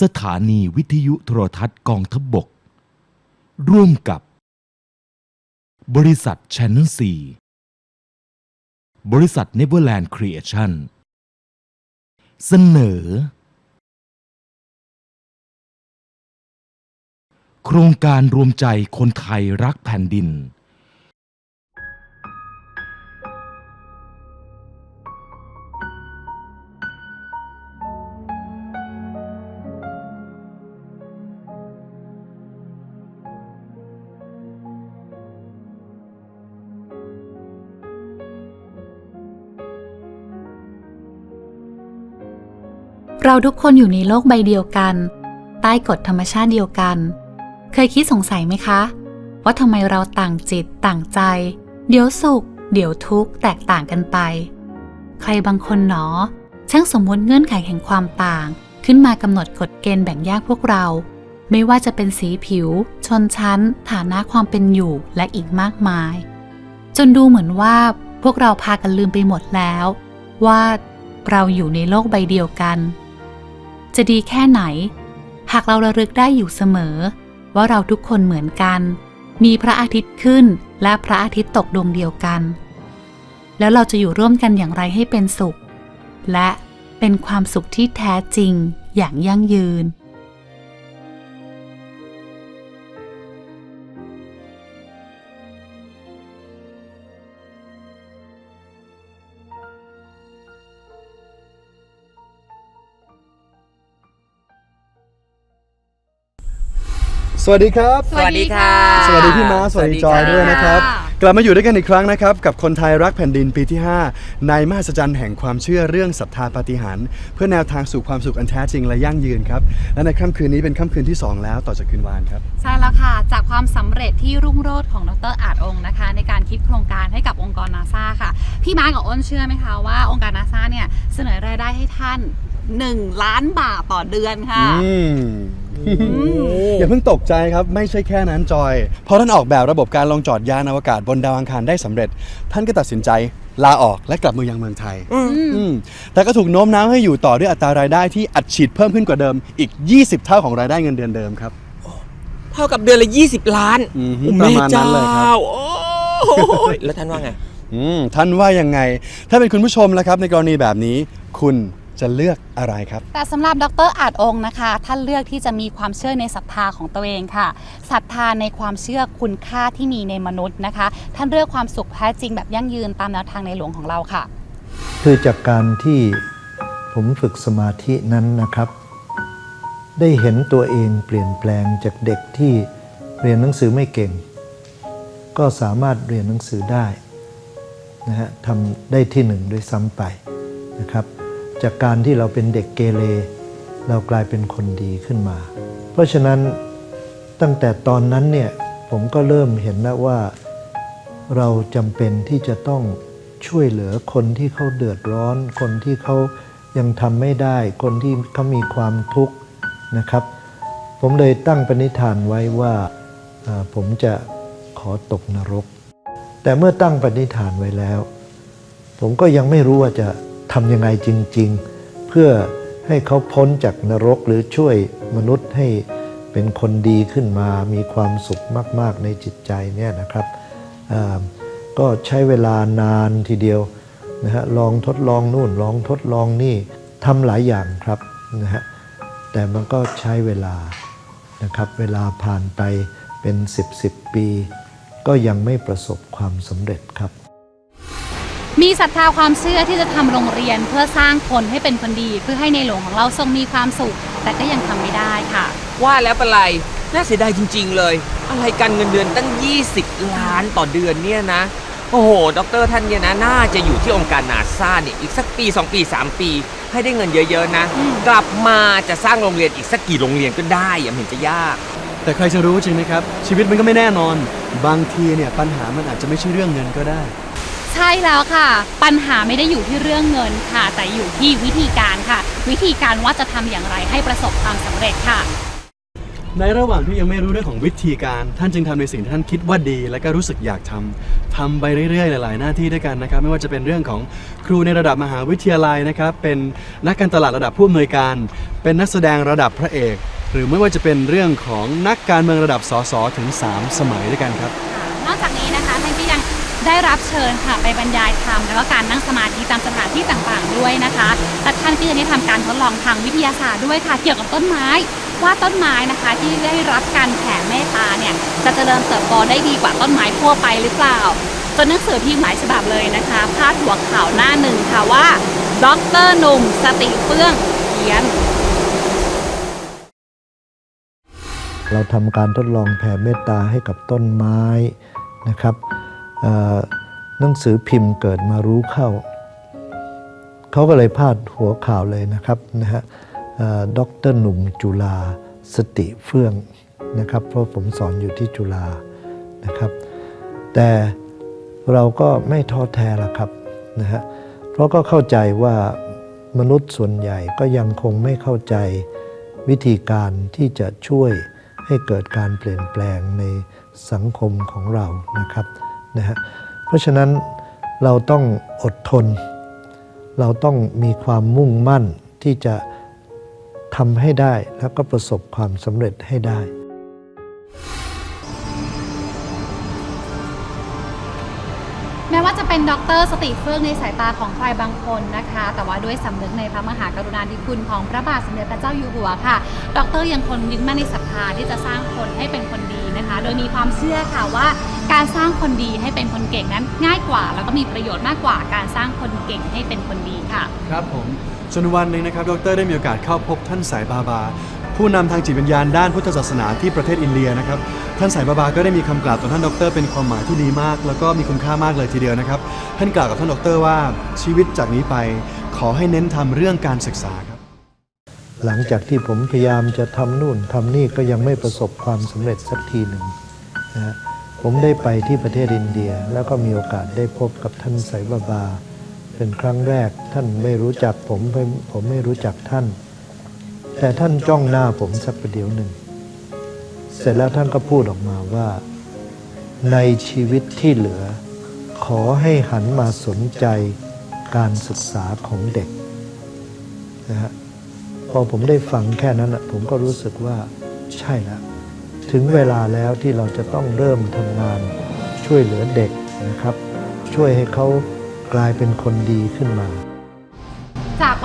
สถานีวิทยุโทรทัศน์กองทพบก ร่วมกับ บริษัท Channel 4บริษัท Neverland Creation เสนอ โครงการรวมใจคนไทยรักแผ่นดิน เราทุกคนอยู่ในโลกใบเดียวกัน ใต้กฎธรรมชาติเดียวกัน เคยคิดสงสัยไหมคะ ว่าทำไมเราต่างจิตต่างใจ เดี๋ยวสุข เดี๋ยวทุกข์แตกต่างกันไป ใครบางคนหนอ ช่างสมมุติเงื่อนไขแห่งความต่าง ขึ้นมากำหนดกฎเกณฑ์แบ่งแยกพวกเรา ไม่ว่าจะเป็นสีผิว ชนชั้น ฐานะความเป็นอยู่และอีกมากมาย จนดูเหมือนว่าพวกเราพากันลืมไปหมดแล้ว ว่าเราอยู่ในโลกใบเดียวกัน จะดีแค่ไหน หากเราระลึกได้อยู่เสมอ ว่าเราทุกคนเหมือนกัน มีพระอาทิตย์ขึ้นและพระอาทิตย์ตกดวงเดียวกัน แล้วเราจะอยู่ร่วมกันอย่างไรให้เป็นสุข และเป็นความสุขที่แท้จริงอย่างยั่งยืน สวัสดีครับ สวัสดีค่ะ สวัสดีพี่ม้าสวัสดีจอยด้วยนะครับ กลับมาอยู่ด้วยกันอีกครั้งนะครับ กับคนไทยรักแผ่นดินปีที่ 5 ในมหัศจรรย์แห่งความเชื่อเรื่องศรัทธาปาฏิหาริย์เพื่อแนวทางสู่ความสุขอันแท้จริงและยั่งยืนครับ และในค่ำคืนนี้เป็นค่ำคืนที่ 2 แล้วต่อจากคืนวานครับ ใช่แล้วค่ะ จากความสำเร็จที่รุ่งโรจน์ของดรอาจองค์นะคะ ในการคิดโครงการให้กับองค์กรนาซาค่ะ พี่มาร์กกับอ้นเชื่อไหมคะว่าองค์การนาซาเนี่ยเสนอรายได้ให้ท่าน 1 ล้านบาทต่อเดือนค่ะ อืมอย่าเพิ่งตกใจครับ ไม่ใช่แค่นั้นจอยพอท่านออกแบบระบบการลงจอดยานอวกาศบนดาวอังคารได้สำเร็จ ท่านก็ตัดสินใจลาออกและกลับมายังเมืองไทยอืมแต่ก็ถูกโน้มน้าวให้อยู่ต่อด้วยอัตรารายได้ที่อัดฉีดเพิ่มขึ้นกว่าเดิมอีก 20 เท่าของรายได้เงินเดือนเดิมครับ เท่ากับเดือนละ 20 ล้านอือฮึโอ้ประมาณนั้นเลยครับแม่จ้าโอ้ยแล้วท่านว่าไง อืมท่านว่ายังไง ถ้าเป็นคุณผู้ชมแล้วครับในกรณีแบบนี้ คุณ จะเลือกอะไรครับ แต่สำหรับดรอาจองค์นะคะ ท่านเลือกที่จะมีความเชื่อในศรัทธาของตัวเองค่ะศรัทธาในความเชื่อคุณค่าที่มีในมนุษย์นะคะ ท่านเลือกความสุขแท้จริงแบบยั่งยืนตามแนวทางในหลวงของเราค่ะ คือจากการที่ผมฝึกสมาธินั้นนะครับ ได้เห็นตัวเองเปลี่ยนแปลงจากเด็กที่เรียนหนังสือไม่เก่ง ก็สามารถเรียนหนังสือได้นะฮะทำได้ที่หนึ่งด้วยซ้ำไปนะครับ จากการที่เราเป็นเด็กเกเรเรากลายเป็นคนดีขึ้นมา เพราะฉะนั้นตั้งแต่ตอนนั้นเนี่ยผมก็เริ่มเห็นแล้วว่าเราจำเป็นที่จะต้องช่วยเหลือคนที่เขาเดือดร้อน คนที่เขายังทำไม่ได้ คนที่เขามีความทุกข์นะครับ ผมเลยตั้งปณิธานไว้ว่าผมจะขอตกนรก แต่เมื่อตั้งปณิธานไว้แล้ว ผมก็ยังไม่รู้ว่าจะ ทำยังไงจริง ๆ เพื่อให้เขาพ้นจากนรกหรือช่วยมนุษย์ให้เป็นคนดีขึ้นมามีความสุขมาก ๆ ในจิตใจเนี่ยนะครับก็ใช้เวลานานทีเดียวนะฮะลองทดลองนู่นลองทดลองนี่ทำหลายอย่างครับนะฮะแต่มันก็ใช้เวลานะครับเวลาผ่านไปเป็น 10 10ปี ก็ยังไม่ประสบความสำเร็จครับ มีศรัทธาความเชื่อที่จะทำโรงเรียนเพื่อสร้างคนให้เป็นคนดี เพื่อให้ในหลวงของเราทรงมีความสุข แต่ก็ยังทำไม่ได้ค่ะ ว่าแล้วเป็นไรน่าเสียดายจริง ๆ เลย อะไรกันเงินเดือนตั้ง 20 ล้านต่อเดือนเนี่ยนะ โอ้โหด็อกเตอร์ท่านเนี่ยนะน่าจะอยู่ที่องค์การนาซาเนี่ยอีกสักปี 2 ปี 3 ปี ให้ได้เงินเยอะๆนะ กลับมาจะสร้างโรงเรียนอีกสักกี่โรงเรียนก็ได้อย่าเห็นจะยาก แต่ใครจะรู้จริงไหมครับ ชีวิตมันก็ไม่แน่นอน บางทีเนี่ยปัญหามันอาจจะไม่ใช่เรื่องเงินก็ได้ ใช่แล้วค่ะ ปัญหาไม่ได้อยู่ที่เรื่องเงินค่ะ แต่อยู่ที่วิธีการค่ะ วิธีการว่าจะทำอย่างไรให้ประสบความสำเร็จค่ะ ในระหว่างที่ยังไม่รู้เรื่องของวิธีการ ท่านจึงทำในสิ่งที่ท่านคิดว่าดี และก็รู้สึกอยากทำทำไปเรื่อยๆ หลายๆ หน้าที่ด้วยกันนะครับ ไม่ว่าจะเป็นเรื่องของครูในระดับมหาวิทยาลัยนะครับ เป็นนักการตลาดระดับผู้อำนวยการ เป็นนักแสดงระดับพระเอก หรือไม่ว่าจะเป็นเรื่องของนักการเมืองระดับสสถึง 3 สมัยด้วยกันครับ ได้รับเชิญค่ะไปบรรยายธรรมแล้วก็การนั่งสมาธิตามสถานที่ต่างๆด้วยนะคะและท่านก็ยังได้ทำการทดลองทางวิทยาศาสตร์ด้วยค่ะเกี่ยวกับต้นไม้ ว่าต้นไม้นะคะที่ได้รับการแผ่เมตตาเนี่ยจะเจริญเติบโตได้ดีกว่าต้นไม้ทั่วไปหรือเปล่าจนหนังสือพิมพ์หลายฉบับเลยนะคะพาดหัวข่าวหน้าหนึ่งค่ะว่าด็อกเตอร์หนุ่มสติเฟื่องเขียนเราทำการทดลองแผ่เมตตาให้กับต้นไม้นะครับ หนังสือพิมพ์เกิดมารู้เข้า เขาก็เลยพาดหัวข่าวเลยนะครับนะฮะด็อกเตอร์หนุ่มจุฬาสติเฟื่องนะครับ เพราะผมสอนอยู่ที่จุฬานะครับ แต่เราก็ไม่ท้อแท้ละครับนะฮะเพราะก็เข้าใจว่ามนุษย์ส่วนใหญ่ก็ยังคงไม่เข้าใจวิธีการที่จะช่วยให้เกิดการเปลี่ยนแปลงในสังคมของเรานะครับ นะฮะเพราะฉะนั้นเราต้องอดทน เราต้องมีความมุ่งมั่นที่จะทำให้ได้แล้วก็ประสบความสำเร็จให้ได้ แม้ว่าจะเป็นด็อกเตอร์สติเฟื่องในสายตาของใครบางคนนะคะ แต่ว่าด้วยสำนึกในพระมหากรุณาธิคุณของพระบาทสมเด็จพระเจ้าอยู่หัวค่ะด็อกเตอร์ยังคงยึดมั่นในศรัทธาที่จะสร้างคนให้เป็นคนดีนะคะ โดยมีความเชื่อค่ะว่า การสร้างคนดีให้เป็นคนเก่งนั้นง่ายกว่า แล้วก็มีประโยชน์มากกว่าการสร้างคนเก่งให้เป็นคนดีค่ะ ครับผมจนวันหนึ่งนะครับ ดรได้มีโอกาสเข้าพบท่านสายบาบา ผู้นำทางจิตวิญญาณด้านพุทธศาสนาที่ประเทศอินเดียนะครับท่านสายบาบาก็ได้มีคำกล่าวต่อท่านดร เป็นความหมายที่ดีมาก แล้วก็มีคุณค่ามากเลยทีเดียวนะครับ ท่านกล่าวกับท่านดรว่าชีวิตจากนี้ไป ขอให้เน้นทำเรื่องการศึกษาครับ หลังจากที่ผมพยายามจะทำนู่นทำนี่ก็ยังไม่ประสบความสำเร็จสักทีหนึ่งนะฮะผมได้ไปที่ประเทศอินเดีย แล้วก็มีโอกาสได้พบกับท่านไสบาบา เป็นครั้งแรกท่านไม่รู้จักผมผมไม่รู้จักท่าน แต่ท่านจ้องหน้าผมสักประเดี๋ยวหนึ่ง เสร็จแล้วท่านก็พูดออกมาว่า ในชีวิตที่เหลือ ขอให้หันมาสนใจการศึกษาของเด็กนะฮะพอผมได้ฟังแค่นั้นน่ะผมก็รู้สึกว่าใช่แล้วถึงเวลาแล้วที่เราจะต้องเริ่มทำงานช่วยเหลือเด็กนะครับ ช่วยให้เขากลายเป็นคนดีขึ้นมา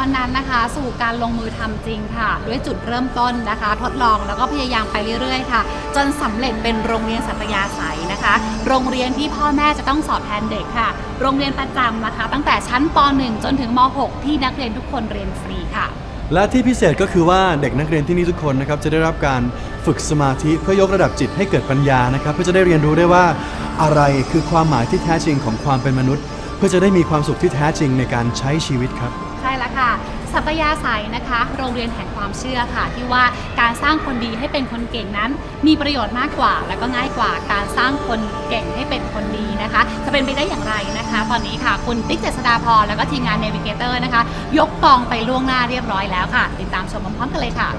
วันนั้นนะคะ สู่การลงมือทำจริงค่ะ ด้วยจุดเริ่มต้นนะคะ ทดลองแล้วก็พยายามไปเรื่อยๆ ค่ะ จนสำเร็จเป็นโรงเรียนสัตยาศัยนะคะ โรงเรียนที่พ่อแม่จะต้องสอบแทนเด็กค่ะ โรงเรียนประจำนะคะ ตั้งแต่ชั้นป .1 จนถึงม .6 ที่นักเรียนทุกคนเรียนฟรีค่ะ และที่พิเศษก็คือว่าเด็กนักเรียนที่นี่ทุกคนนะครับจะได้รับการฝึกสมาธิเพื่อยกระดับจิตให้เกิดปัญญานะครับเพื่อจะได้เรียนรู้ได้ว่าอะไรคือความหมายที่แท้จริงของความเป็นมนุษย์ เพื่อจะได้มีความสุขที่แท้จริงในการใช้ชีวิตครับ สัพยาสัยนะคะ โรงเรียนแห่งความเชื่อค่ะ ที่ว่าการสร้างคนดีให้เป็นคนเก่งนั้น มีประโยชน์มากกว่า และก็ง่ายกว่าการสร้างคนเก่งให้เป็นคนดีนะคะ จะเป็นไปได้อย่างไรนะคะ ตอนนี้ค่ะคุณติ๊กเจษดาพรแล้วก็ทีมงานเนวิเกเตอร์นะคะ ยกกองไปล่วงหน้าเรียบร้อยแล้วค่ะ ติดตามชมพร้อมๆกันเลยค่ะ